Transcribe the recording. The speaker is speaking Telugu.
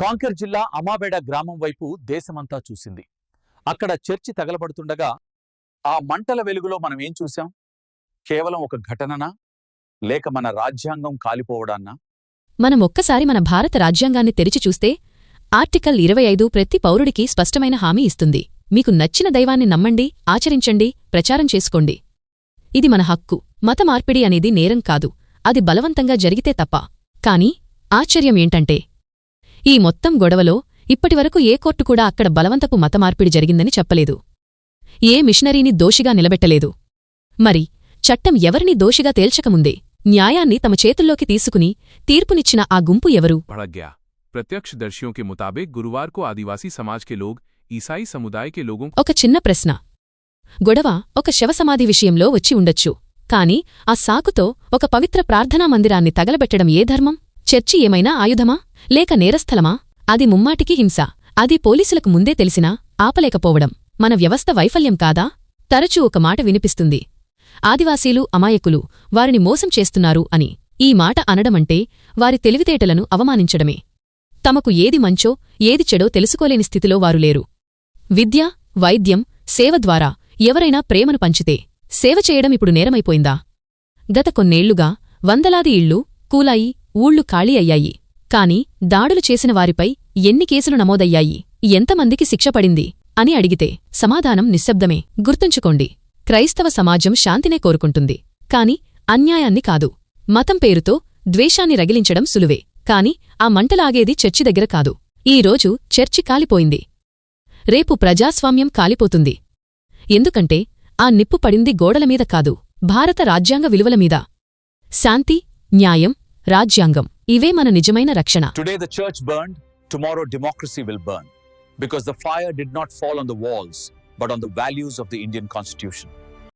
కాంకర్ జిల్లా అమాబేడ గ్రామం వైపు దేశమంతా చూసింది. అక్కడ చర్చి తగలబడుతుండగా ఆ మంటల వెలుగులో మనం ఏం చూశాం? కేవలం ఒక ఘటననా? లేక మన రాజ్యాంగం కాలిపోవడాన్నా? మనం ఒక్కసారి మన భారత రాజ్యాంగాన్ని తెరిచి చూస్తే ఆర్టికల్ ఇరవై ఐదు ప్రతి పౌరుడికి స్పష్టమైన హామీ ఇస్తుంది. మీకు నచ్చిన దైవాన్ని నమ్మండి ఆచరించండి ప్రచారం చేసుకోండి. ఇది మన హక్కు. మత మార్పిడి అనేది నేరం కాదు. అది బలవంతంగా జరిగితే తప్ప. కాని ఆశ్చర్యం ఏంటంటే ఈ మొత్తం గొడవలో ఇప్పటివరకు ఏ కోర్టు కూడా అక్కడ బలవంతపు మత మార్పిడి జరిగిందని చెప్పలేదు ఏ మిషనరీని దోషిగా నిలబెట్టలేదు మరి చట్టం ఎవరిని దోషిగా తేల్చకముందే న్యాయాన్ని తమ చేతుల్లోకి తీసుకుని తీర్పునిచ్చిన ఆ గుంపు ఎవరు भड़क गया प्रत्यक्षदर्शियों के मुताबिक गुरुवार को आदिवासी समाज के लोग ईसाई समुदाय के लोगों ఒక చిన్న ప్రశ్న గొడవ ఒక శవసమాధి విషయంలో వచ్చి ఉండొచ్చు కాని ఆ సాకుతో ఒక పవిత్ర ప్రార్థనా మందిరాన్ని తగలబెట్టడం ఏ ధర్మం చర్చి ఏమైనా ఆయుధమా లేక నేరస్థలమా? అది ముమ్మాటికి హింస. అది పోలీసులకు ముందే తెలిసినా ఆపలేకపోవడం మన వ్యవస్థ వైఫల్యం కాదా? తరచూ ఒక మాట వినిపిస్తుంది. ఆదివాసీలు అమాయకులు వారిని మోసం చేస్తున్నారు అని ఈ మాట అనడమంటే వారి తెలివితేటలను అవమానించడమే. తమకు ఏది మంచో ఏది చెడో తెలుసుకోలేని స్థితిలో వారు లేరు. విద్య వైద్యం సేవ ద్వారా ఎవరైనా ప్రేమను పంచితే సేవ చేయడం ఇప్పుడు నేరమైపోయిందా? గత కొన్నేళ్ళుగా వందలాది ఇళ్ళు కూలాయి ఊళ్ళు ఖాళీ అయ్యాయి. కాని దాడులు చేసిన వారిపై ఎన్ని కేసులు నమోదయ్యాయి ఎంతమందికి శిక్ష పడింది అని అడిగితే సమాధానం నిశ్శబ్దమే. గుర్తుంచుకోండి క్రైస్తవ సమాజం శాంతినే కోరుకుంటుంది. కాని అన్యాయాన్ని కాదు. మతం పేరుతో ద్వేషాన్ని రగిలించడం సులువే. కాని ఆ మంటలాగేది చర్చి దగ్గర కాదు. ఈ రోజు చర్చి కాలిపోయింది. రేపు ప్రజాస్వామ్యం కాలిపోతుంది. ఎందుకంటే ఆ నిప్పు పడింది గోడలమీద కాదు భారత రాజ్యాంగ విలువలమీద శాంతి న్యాయం రాజ్యాంగం ఇవే మన నిజమైన రక్షణ Today the church burned, tomorrow democracy will burn. Because the fire did not fall on the walls, but on the values of the Indian constitution.